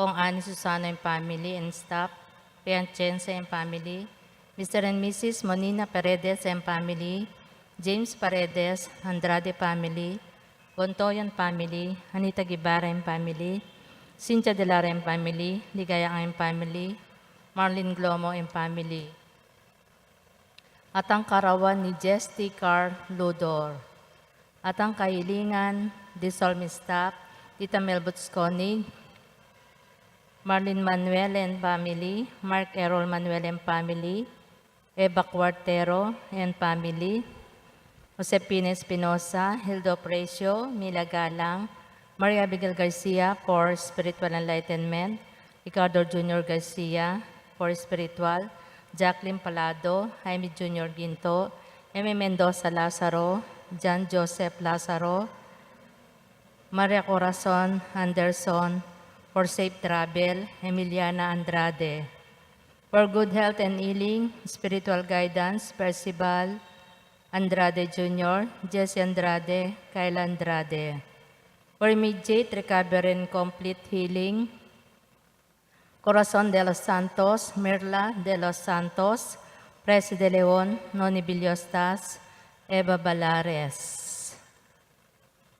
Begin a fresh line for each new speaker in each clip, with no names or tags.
Pong Ani Susano and family and staff, Pianchense and family, Mr. and Mrs. Monina Paredes and family, James Paredes, Andrade family, Bontoyan family, Anita Guevara and family, Cynthia De Lara and family, Ligaya and family, Marlene Glomo and family. At ang karawan ni Jess T. Carl Ludor. At ang kahilingan, Disolmi Staff, Tita Mel Butskonig, Marlene Manuel and family, Mark Errol Manuel and family, Eva Cuartero and family, Josepina Espinosa, Hildo Precio, Mila Galang, Maria Abigail Garcia for Spiritual Enlightenment, Ricardo Junior Garcia for Spiritual, Jacqueline Palado, Jaime Junior Ginto, Emi Mendoza Lazaro, John Joseph Lazaro, Maria Corazon Anderson, for Safe Travel, Emiliana Andrade. For Good Health and Healing, Spiritual Guidance, Percival Andrade Jr., Jesse Andrade, Kyle Andrade. For Immediate Recovery and Complete Healing, Corazon de los Santos, Mirla de los Santos, Presi de Leon, Noni Villostas, Eva Balares.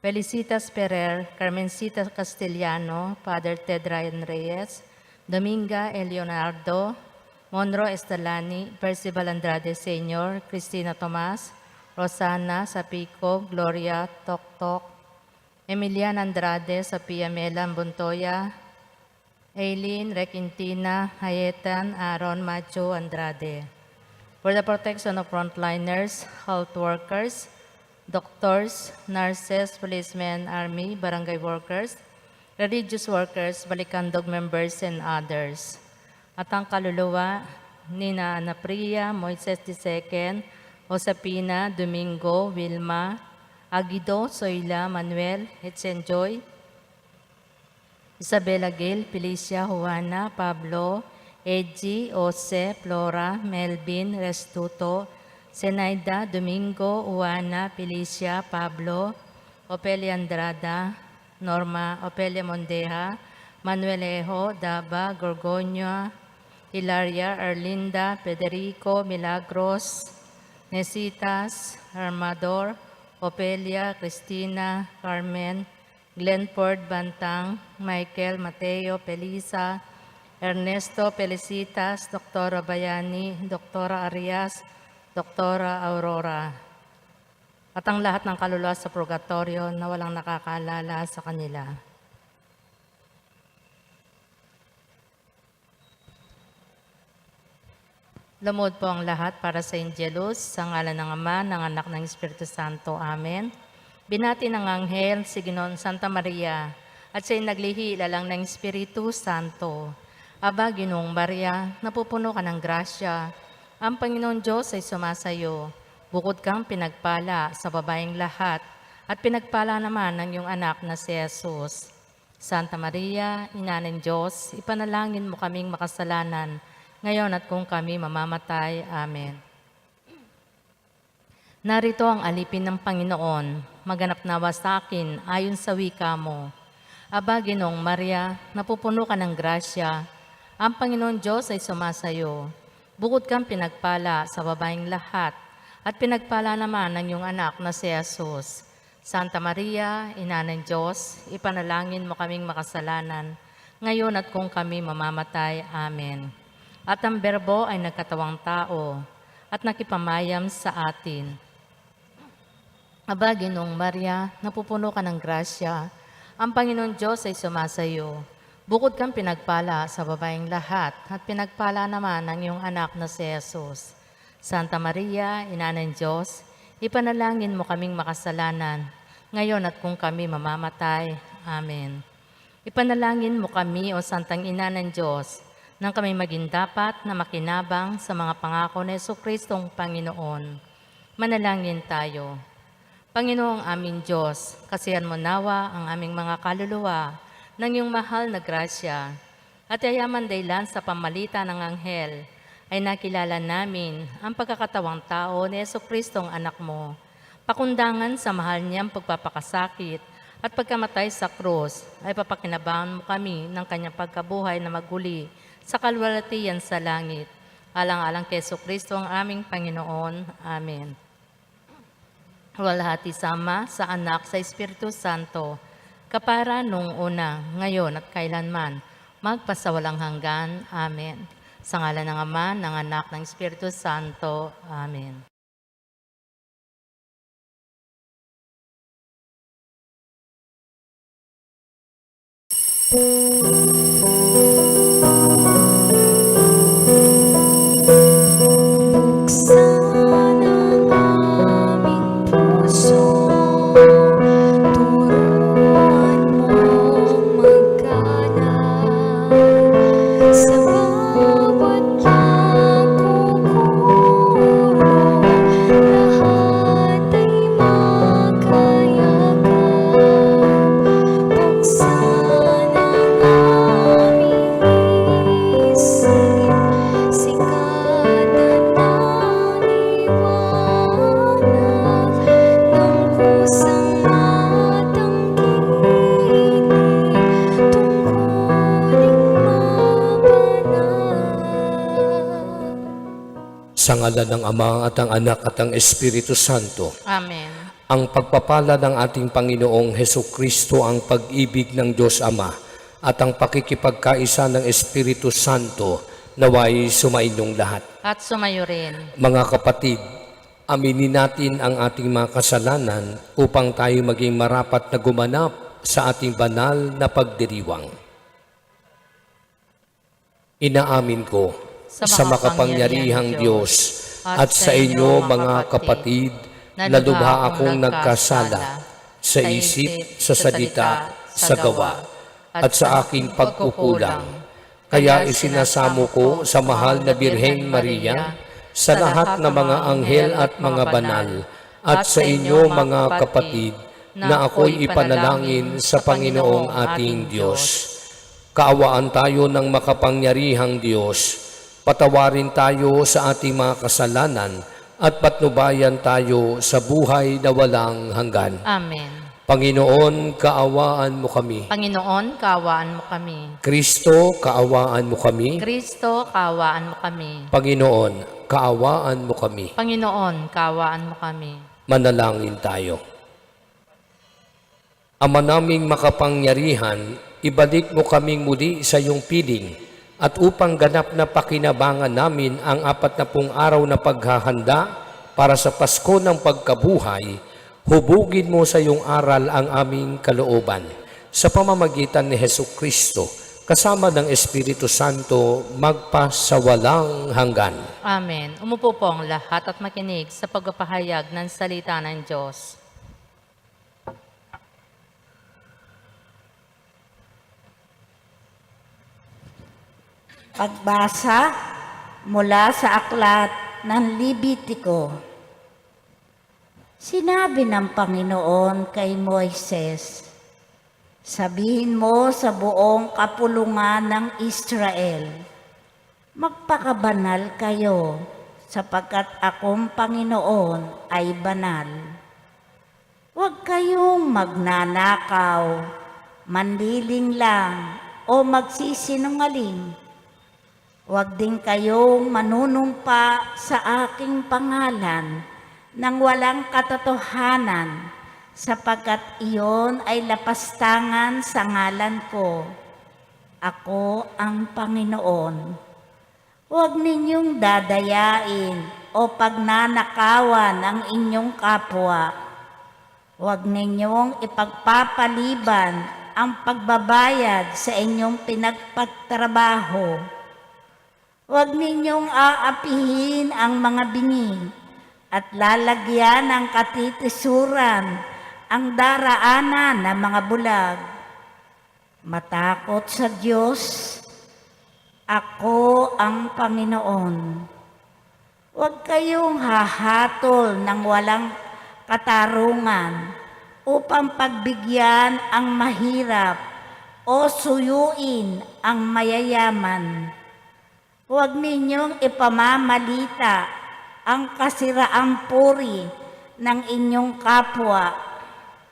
Felicitas Ferrer, Carmencita Castellano, Father Ted Ryan Reyes, Dominga. Leonardo, Monro Estalani, Percival Andrade Sr., Cristina Tomas, Rosana Sapico, Gloria Toktok, Emilian Andrade, Sapia Melan Buntoya, Aileen Requintina, Hayetan, Aaron Macho Andrade. For the protection of frontliners, health workers, doctors, nurses, policemen, army, barangay workers, religious workers, balikandog members, and others. At ang kaluluwa ni na Ana Priya, Moises II, Josepina, Domingo, Wilma, Aguido, Soyla, Manuel, Etsenjoy, Isabela Gil, Felicia, Juana, Pablo, Edgy, Ose, Flora, Melvin, Restuto, Senaida, Domingo, Juana, Felicia, Pablo, Opelia Andrada, Norma, Opelia Mondeja, Manuel Ejo, Daba, Gorgonia, Hilaria, Erlinda, Federico, Milagros, Nesitas, Armador, Opelia, Cristina, Carmen, Glenford Bantang, Michael Mateo Pelisa, Ernesto Felicitas, Doktora Bayani, Doktora Arias, Doktora Aurora. At ang lahat ng kaluluwa sa purgatorio na walang nakakaalala sa kanila. Lumod po ang lahat para sa Angelus, sa ngalan ng Ama, ng Anak ng Espiritu Santo. Amen. Binati ng Anghel si Ginoon Santa Maria at siya'y naglihi ilalang ng Espiritu Santo. Aba, Ginoong Maria, napupuno ka ng grasya. Ang Panginoon Diyos ay sumasayo. Bukod kang pinagpala sa babaeng lahat at pinagpala naman ng iyong anak na si Jesus. Santa Maria, Ina ng Diyos, ipanalangin mo kaming makasalanan, ngayon at kung kami mamamatay. Amen. Narito ang alipin ng Panginoon, maganap nawa sa akin ayon sa wika mo. Aba, Ginong Maria, napupuno ka ng grasya, ang Panginoon Diyos ay sumasayo. Bukod kang pinagpala sa babaeng lahat, at pinagpala naman ng iyong anak na si Jesus. Santa Maria, Ina ng Diyos, ipanalangin mo kaming makasalanan, ngayon at kung kami mamamatay. Amen. At ang berbo ay nagkatawang tao at nakipamayam sa atin. Aba, Ginong Maria, napupuno ka ng grasya. Ang Panginoon Diyos ay sumasayo. Bukod kang pinagpala sa babaeng lahat at pinagpala naman ng iyong anak na si Jesus. Santa Maria, Ina ng Diyos, ipanalangin mo kaming makasalanan, ngayon at kung kami mamamatay. Amen. Ipanalangin mo kami, O Santang Ina ng Diyos, nang kami maging dapat na makinabang sa mga pangako ni Yesu Kristong Panginoon. Manalangin tayo. Panginoong aming Diyos, kasihan mo nawa ang aming mga kaluluwa ng iyong mahal na grasya at ayaman daylan sa pamalita ng anghel ay nakilala namin ang pagkakatawang tao ni Yesu Kristong anak mo, pakundangan sa mahal niyang pagpapakasakit at pagkamatay sa krus, ay papakinabangan mo kami ng kanyang pagkabuhay na maguli sa kalwalatian sa langit. Alang-alang kay Yesu Kristo ang aming Panginoon. Amen. Walhati sama sa anak sa Espiritu Santo, kapara nung una, ngayon at kailanman, magpasawalang hanggan. Amen. Sa ngalan ng Ama, ng Anak, ng Espiritu Santo. Amen.
Buksan
ngalan ng Ama at ang Anak at ang Espiritu Santo,
Amen.
ang pagpapala ng ating Panginoong Heso Kristo, ang pag-ibig ng Diyos Ama, at ang pakikipagkaisa ng Espiritu Santo, naway sumainyong lahat.
At sumayo rin.
Mga kapatid, aminin natin ang ating mga kasalanan upang tayo maging marapat na gumanap sa ating banal na pagdiriwang. Inaamin ko
Sa
makapangyarihang Diyos at sa inyo mga kapatid na lubha akong nagkasala sa isip, sa salita, sa gawa, at sa aking pagkukulang. Kaya isinasamo ko sa mahal na Birheng Maria, sa lahat ng mga anghel at mga banal, at sa inyo mga kapatid, na ako'y ipanalangin sa Panginoong ating Diyos. Kaawaan tayo ng makapangyarihang Diyos. Patawarin tayo sa ating mga kasalanan at patnubayan tayo sa buhay na walang hanggan.
Amen.
Panginoon, kaawaan mo kami.
Panginoon, kaawaan mo kami.
Kristo, kaawaan mo kami.
Kristo, kaawaan mo kami.
Panginoon, kaawaan mo kami.
Panginoon, kaawaan mo kami.
Manalangin tayo. Ama naming makapangyarihan, ibalik mo kaming muli sa iyong piling at upang ganap na pakinabangan namin ang apat na pung araw na paghahanda para sa Pasko ng pagkabuhay, hubugin mo sa iyong aral ang aming kalooban sa pamamagitan ni Heso Kristo kasama ng Espiritu Santo magpa sa walang hanggan.
Amen. Umupo po ang lahat at makinig sa pagpapahayag ng salita ng Diyos.
Pagbasa mula sa aklat ng Libitiko. Sinabi ng Panginoon kay Moises, Sabihin mo sa buong kapulungan ng Israel, Magpakabanal kayo, sapagkat akong Panginoon ay banal. Huwag kayong magnanakaw, manliling lang, o magsisinungaling. Huwag din kayong manunumpa sa aking pangalan nang walang katotohanan, sapagkat iyon ay lapastangan sa ngalan ko. Ako ang Panginoon. Huwag ninyong dadayain o pagnanakawan ang inyong kapwa. Huwag ninyong ipagpapaliban ang pagbabayad sa inyong pinagpagtrabaho. Huwag ninyong aapihin ang mga bingi at lalagyan ng katitisuran ang daraanan ng mga bulag. Matakot sa Diyos, ako ang Panginoon. Huwag kayong hahatol ng walang katarungan upang pagbigyan ang mahirap o suyuin ang mayayaman. Huwag ninyong ipamamalita ang kasiraang puri ng inyong kapwa.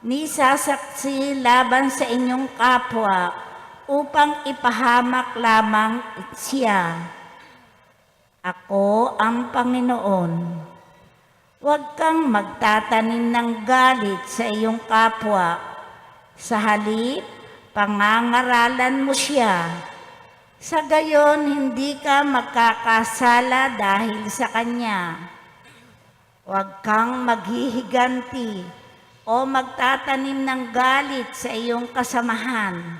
ni sasaksi laban sa inyong kapwa upang ipahamak lamang siya. Ako ang Panginoon. Huwag kang magtatanim ng galit sa iyong kapwa. Sa halip, pangangaralan mo siya. Sa gayon, hindi ka magkakasala dahil sa kanya. Huwag kang maghihiganti o magtatanim ng galit sa iyong kasamahan.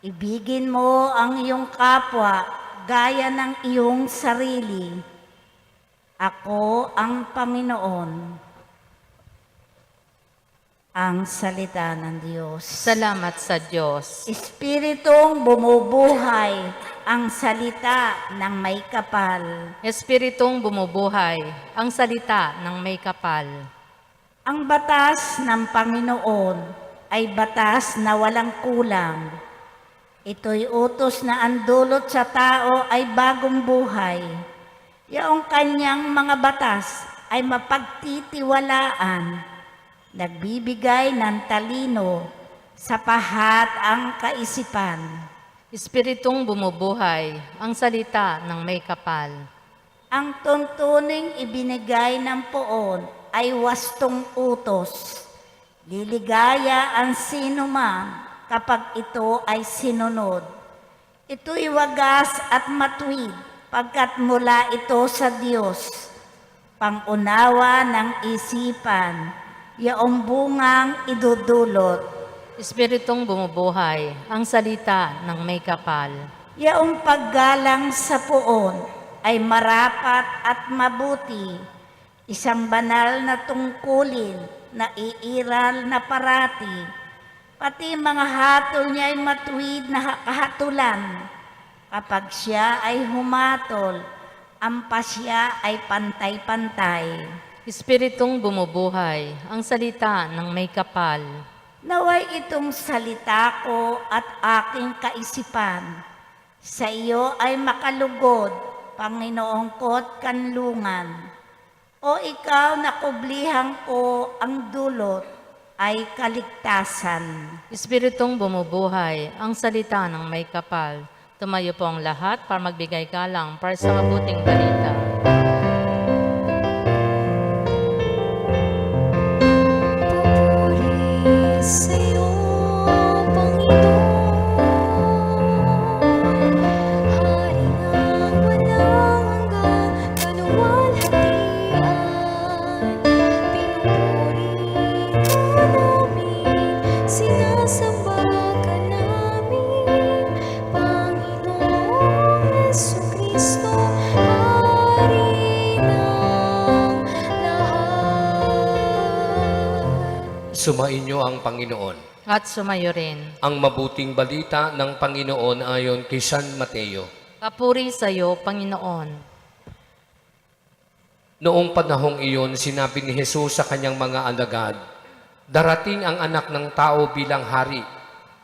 Ibigin mo ang iyong kapwa gaya ng iyong sarili. Ako ang Panginoon. Ang salita ng Diyos.
Salamat sa Diyos.
Espiritong bumubuhay ang salita ng may kapal.
Espiritong bumubuhay, ang salita ng may kapal.
Ang batas ng Panginoon ay batas na walang kulang. Ito'y utos na ang dulot sa tao ay bagong buhay. Yaong kanyang mga batas ay mapagtitiwalaan, nagbibigay ng talino sa pahat ang kaisipan.
Espiritong bumubuhay, ang salita ng may kapal.
Ang tuntuning ibinigay ng poon ay wastong utos. Liligaya ang sino man kapag ito ay sinunod. Ito'y wagas at matuwid pagkat mula ito sa Diyos. Pangunawa ng isipan, yaong bungang idudulot.
Espiritong bumubuhay, ang salita ng may kapal.
Yaong paggalang sa poon ay marapat at mabuti, isang banal na tungkulin na iiral na parati, pati mga hatol niya ay matuwid na ha- kahatulan. Kapag siya ay humatol, ang pasya ay pantay-pantay.
Espiritong bumubuhay, ang salita ng may kapal.
Naway itong salita ko at aking kaisipan. Sa iyo ay makalugod, Panginoong ko't kanlungan. O ikaw na kublihan ko ang dulot ay kaligtasan.
Espiritong bumubuhay, ang salita ng may kapal. Tumayo po ang lahat para magbigay galang para sa mabuting balita.
Sumainyo ang Panginoon.
At sumayo rin.
Ang mabuting balita ng Panginoon ayon kay San Mateo.
Papuri sa iyo, Panginoon.
Noong panahong iyon, sinabi ni Jesus sa kanyang mga alagad, Darating ang anak ng tao bilang hari,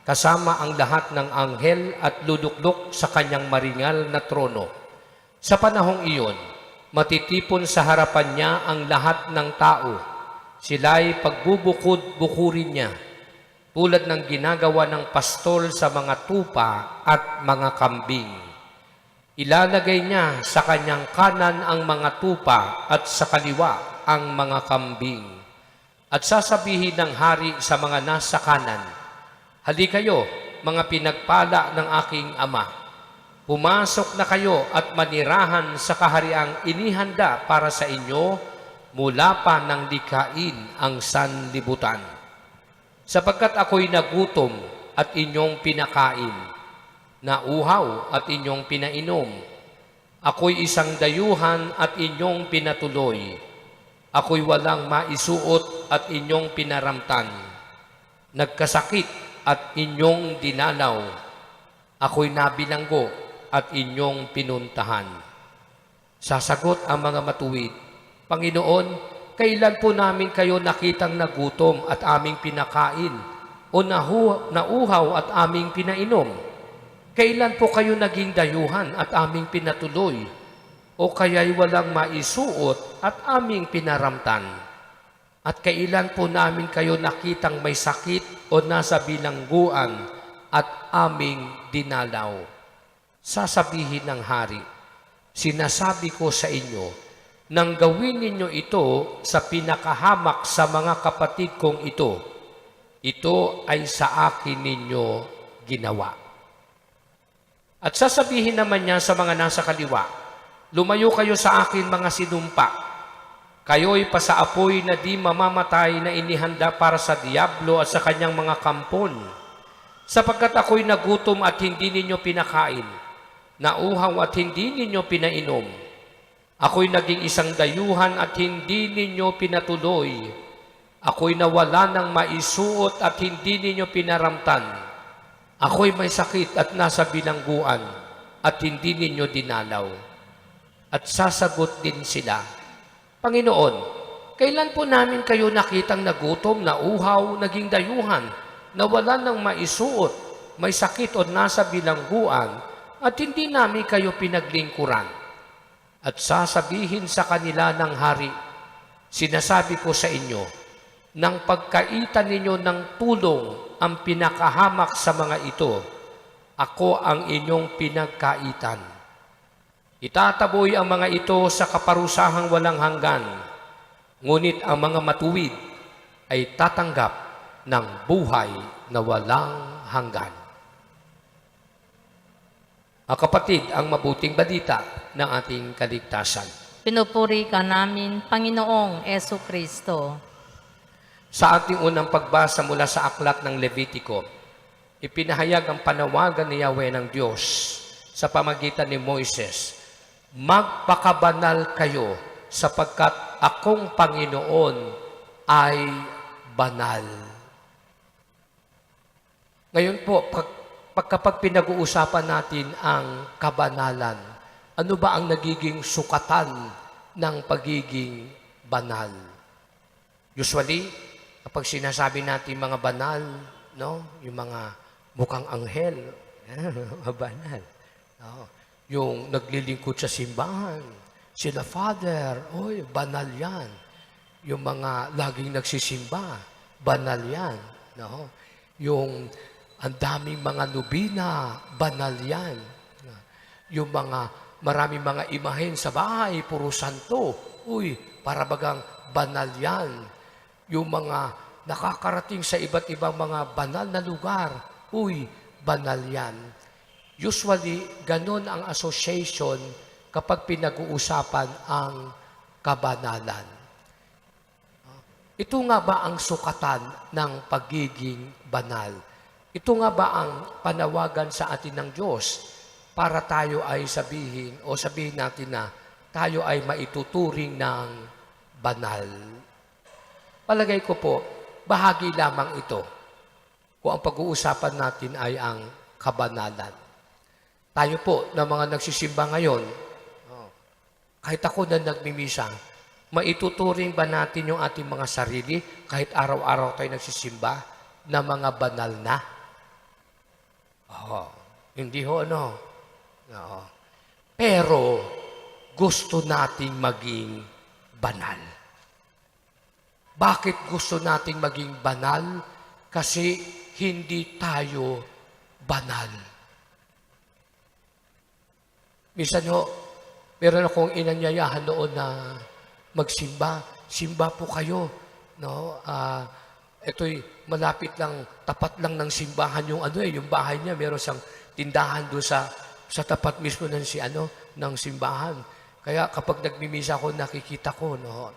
kasama ang lahat ng anghel at luduklok sa kanyang maringal na trono. Sa panahong iyon, matitipon sa harapan niya ang lahat ng tao. Sila'y pagbubukod-bukurin niya, tulad ng ginagawa ng pastol sa mga tupa at mga kambing. Ilalagay niya sa kanyang kanan ang mga tupa at sa kaliwa ang mga kambing. At sasabihin ng hari sa mga nasa kanan, Hali kayo, mga pinagpala ng aking ama. Pumasok na kayo at manirahan sa kahariang inihanda para sa inyo mula pa ng likain ang sanlibutan. Sapagkat ako'y nagutom at inyong pinakain, nauhaw at inyong pinainom. Ako'y isang dayuhan at inyong pinatuloy. Ako'y walang maisuot at inyong pinaramtan. Nagkasakit at inyong dinalaw. Ako'y nabilanggo at inyong pinuntahan. Sasagot ang mga matuwid, Panginoon, kailan po namin kayo nakitang nagutom at aming pinakain o nauhaw at aming pinainom? Kailan po kayo naging dayuhan at aming pinatuloy? O kaya'y walang maisuot at aming pinaramtan? At kailan po namin kayo nakitang may sakit o nasa bilangguan at aming dinalaw? Sasabihin ng hari, sinasabi ko sa inyo, nang gawin ninyo ito sa pinakahamak sa mga kapatid kong ito, ito ay sa akin ninyo ginawa. At sasabihin naman niya sa mga nasa kaliwa, lumayo kayo sa akin mga sinumpa. Kayo'y pasaapoy na di mamamatay na inihanda para sa Diablo at sa kanyang mga kampon. Sapagkat ako'y nagutom at hindi ninyo pinakain, nauhaw at hindi ninyo pinainom. Ako'y naging isang dayuhan at hindi ninyo pinatuloy. Ako'y nawala ng maisuot at hindi ninyo pinaramtan. Ako'y may sakit at nasa bilangguan at hindi ninyo dinalaw. At sasagot din sila, Panginoon, kailan po namin kayo nakitang nagutom, nauhaw, naging dayuhan, nawalan ng maisuot, may sakit o nasa bilangguan, at hindi namin kayo pinaglingkuran? At sasabihin sa kanila ng hari, Sinasabi ko sa inyo, nang pagkaitan ninyo ng tulong ang pinakahamak sa mga ito, ako ang inyong pinagkaitan. Itataboy ang mga ito sa kaparusahang walang hanggan, ngunit ang mga matuwid ay tatanggap ng buhay na walang hanggan. Mga kapatid, ang mabuting balita ng ating kaligtasan.
Pinupuri ka namin, Panginoong Eso Kristo.
Sa ating unang pagbasa mula sa aklat ng Levitiko, ipinahayag ang panawagan ni Yahweh ng Diyos sa pamagitan ni Moises, Magpakabanal kayo sapagkat akong Panginoon ay banal. Ngayon po, pag, pagkapag pinag-uusapan natin ang kabanalan, ano ba ang nagiging sukatan ng pagiging banal? Usually, kapag sinasabi natin mga banal, no, yung mga mukhang anghel, mga banal. No? Yung naglilingkod sa simbahan, sila father, oy, banal yan. Yung mga laging nagsisimba, banal yan. No? Yung ang daming mga nubina, banal yan. Yung mga maraming mga imahen sa bahay, puro santo. Uy, para bagang banal yan. Yung mga nakakarating sa iba't ibang mga banal na lugar, uy, banal yan. Usually, ganun ang association kapag pinag-uusapan ang kabanalan. Ito nga ba ang sukatan ng pagiging banal? Ito nga ba ang panawagan sa atin ng Diyos para tayo ay sabihin o sabihin natin na tayo ay maituturing ng banal? Palagay ko po, bahagi lamang ito kung ang pag-uusapan natin ay ang kabanalan. Tayo po na mga nagsisimba ngayon, kahit ako na nagmimisa, maituturing ba natin yung ating mga sarili kahit araw-araw tayo nagsisimba na mga banal na? Oo. Hindi ho, ano? Oo. Pero, gusto nating maging banal. Bakit gusto nating maging banal? Kasi hindi tayo banal. Minsan ho, meron akong inanyayahan noon na magsimba. Simba po kayo. No? Ah, ito'y malapit lang, tapat lang ng simbahan yung ano eh, yung bahay niya. Meron siyang tindahan doon sa sa tapat mismo ng si ano ng simbahan. Kaya kapag nagmimisa ako, nakikita ko no.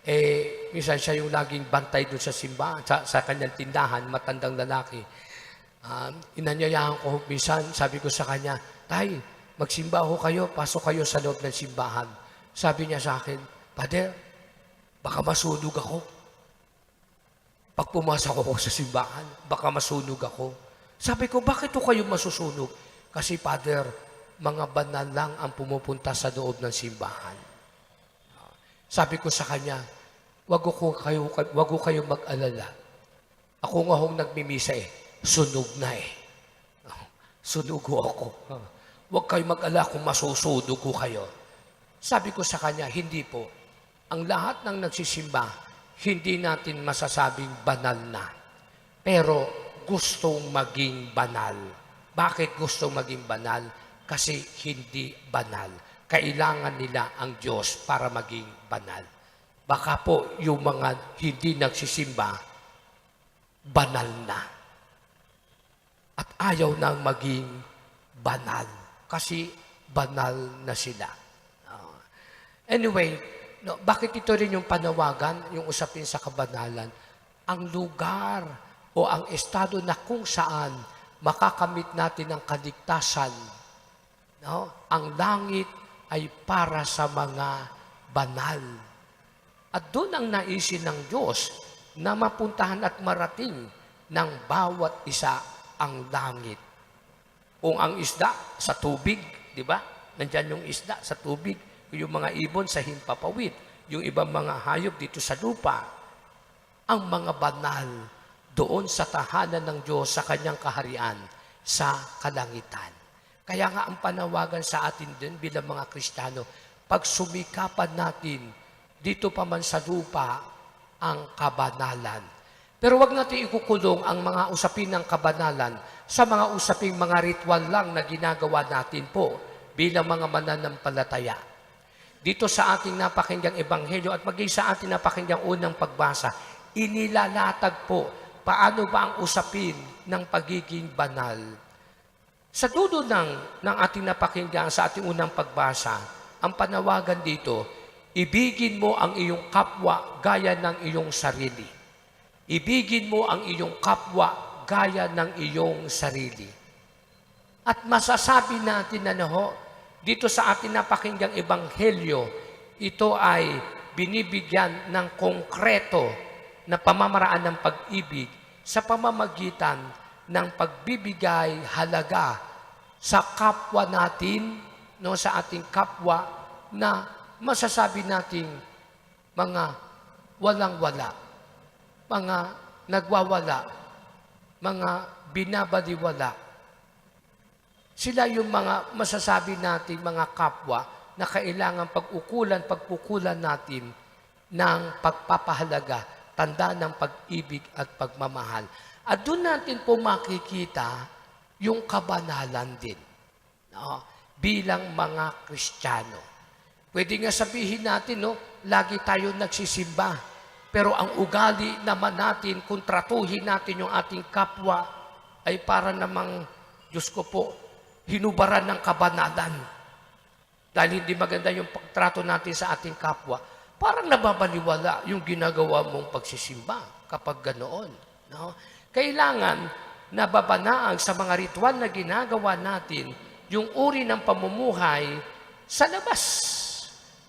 Eh minsan siya yung laging bantay doon sa simbahan, sa, sa kanyang tindahan, matandang lalaki. Um, inanyayahan ko minsan, sabi ko sa kanya, Tay, magsimba ho kayo, pasok kayo sa loob ng simbahan. Sabi niya sa akin, Pader, baka masunog ako. Pag pumasok ako sa simbahan, baka masunog ako. Sabi ko, bakit ho kayo masusunog? Kasi, Father, mga banal lang ang pumupunta sa loob ng simbahan. Sabi ko sa kanya, wag ko kayo, wag ko kayo mag-alala. Ako nga hong nagmimisa eh, sunog na eh. Sunog ho ako. Huwag kayo mag-alala kung masusunog ko kayo. Sabi ko sa kanya, hindi po. Ang lahat ng nagsisimba, hindi natin masasabing banal na. Pero gustong maging banal. Bakit gustong maging banal? Kasi hindi banal. Kailangan nila ang Diyos para maging banal. Baka po yung mga hindi nagsisimba, banal na. At ayaw nang maging banal. Kasi banal na sila. Ah. anyway, no, bakit ito rin yung panawagan, yung usapin sa kabanalan? Ang lugar o ang estado na kung saan makakamit natin ang kaligtasan. No? Ang langit ay para sa mga banal. At doon ang naisin ng Diyos na mapuntahan at marating ng bawat isa ang langit. Kung ang isda sa tubig, di ba? Nandyan yung isda sa tubig, yung mga ibon sa himpapawid, yung ibang mga hayop dito sa lupa. Ang mga banal doon sa tahanan ng Diyos sa kanyang kaharian sa kalangitan. Kaya nga ang panawagan sa atin din bilang mga Kristiyano, pag sumikapan natin dito pa man sa lupa ang kabanalan. Pero wag natin ikukulong ang mga usapin ng kabanalan sa mga usaping mga ritual lang na ginagawa natin po bilang mga mananampalataya. Dito sa ating napakinggang ebanghelyo at maging sa ating napakinggang unang pagbasa, inilalatag po paano ba ang usapin ng pagiging banal. Sa dulo ng, ng ating napakinggan sa ating unang pagbasa, ang panawagan dito, ibigin mo ang iyong kapwa gaya ng iyong sarili. Ibigin mo ang iyong kapwa gaya ng iyong sarili. At masasabi natin na ho, dito sa ating napakinggang ebanghelyo, ito ay binibigyan ng konkreto na pamamaraan ng pag-ibig sa pamamagitan ng pagbibigay halaga sa kapwa natin, no, sa ating kapwa na masasabi nating mga walang-wala, mga nagwawala, mga binabaliwala. Sila yung mga masasabi natin mga kapwa na kailangan pag-ukulan, pagpukulan natin ng pagpapahalaga, tanda ng pag-ibig at pagmamahal. At doon natin po makikita yung kabanalan din no? bilang mga Kristiyano. Pwede nga sabihin natin, no, lagi tayo nagsisimba. Pero ang ugali naman natin, kung tratuhin natin yung ating kapwa, ay para namang, Diyos ko po, hinubaran ng kabanalan. Dahil hindi maganda yung pagtrato natin sa ating kapwa, parang nababaliwala yung ginagawa mong pagsisimba kapag ganoon. No? Kailangan nababanaag sa mga ritual na ginagawa natin yung uri ng pamumuhay sa labas